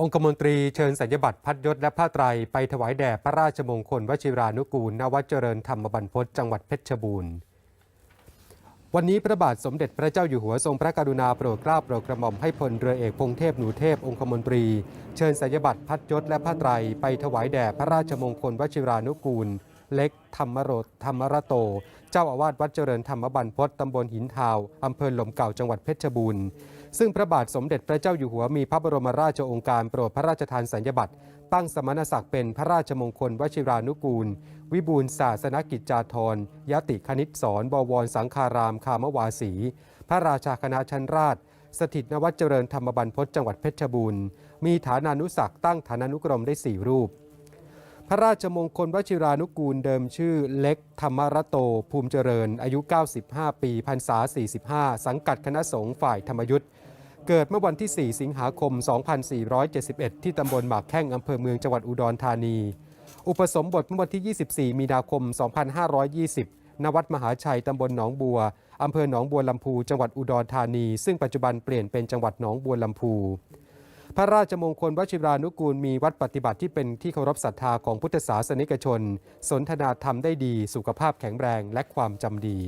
องคมนตรีเชิญสัญญบัตรพัดยศและผ้าไตรไปถวายแด่พระราชมงคลวชิรานุกูลณวัดเจริญธรรมบันพศจังหวัดเพชรบูรณ์ วันนี้พระบาทสมเด็จพระเจ้าอยู่หัวทรงพระกรุณาโปรดเกล้าโปรดกระหม่อมให้พลเรือเอกพงเทพหนูเทพองคมนตรี เชิญสัญญบัตรพัดยศและผ้าไตรไปถวายแด่พระราชมงคลวชิรานุกูล เล็กธรรมโรธธรรมระโต เจ้าอาวาสวัดเจริญธรรมบันพศตำบลหินทาวอำเภอหล่มเก่าจังหวัดเพชรบูรณ์ ซึ่งพระบาทสมเด็จพระเจ้าอยู่หัวมีพระบรมราชโองการโปรดพระราชทานสัญญบัตรตั้งสมณศักดิ์เป็นพระราชมงคลวชิรานุกูล วิบูลศาสนกิจจาธรยติคณิตสอนบวรสังคารามคามวาสี พระราชาคณะชั้นราช สถิตนวัดเจริญธรรมบันพศจังหวัดเพชรบูรณ์ มีฐานานุศักดิ์ตั้งฐานานุกรมได้สี่รูป พระราชมงคลวชิรานุกูลเดิมชื่อเล็กธรรมรโต ภูมิเจริญ อายุ 95 ปีพรรษา 45 สังกัดคณะสงฆ์ฝ่ายธรรมยุทธ์เกิดเมื่อวันที่ 4 สิงหาคม 2471 ที่ตำบลหมากแข้งอำเภอเมืองจังหวัดอุดรธานี อุปสมบทเมื่อวันที่ 24 มีนาคม 2520 ณ วัดมหาชัยตำบลหนองบัวอำเภอหนองบัวลำพู จังหวัดอุดรธานี ซึ่งปัจจุบันเปลี่ยนเป็นจังหวัดหนองบัวลำพู พระราชมงคลวชิรานุกูลมีวัดปฏิบัติที่เป็นที่เคารพศรัทธาของพุทธศาสนิกชน สนทนาธรรมได้ดี สุขภาพแข็งแรงและความจำดี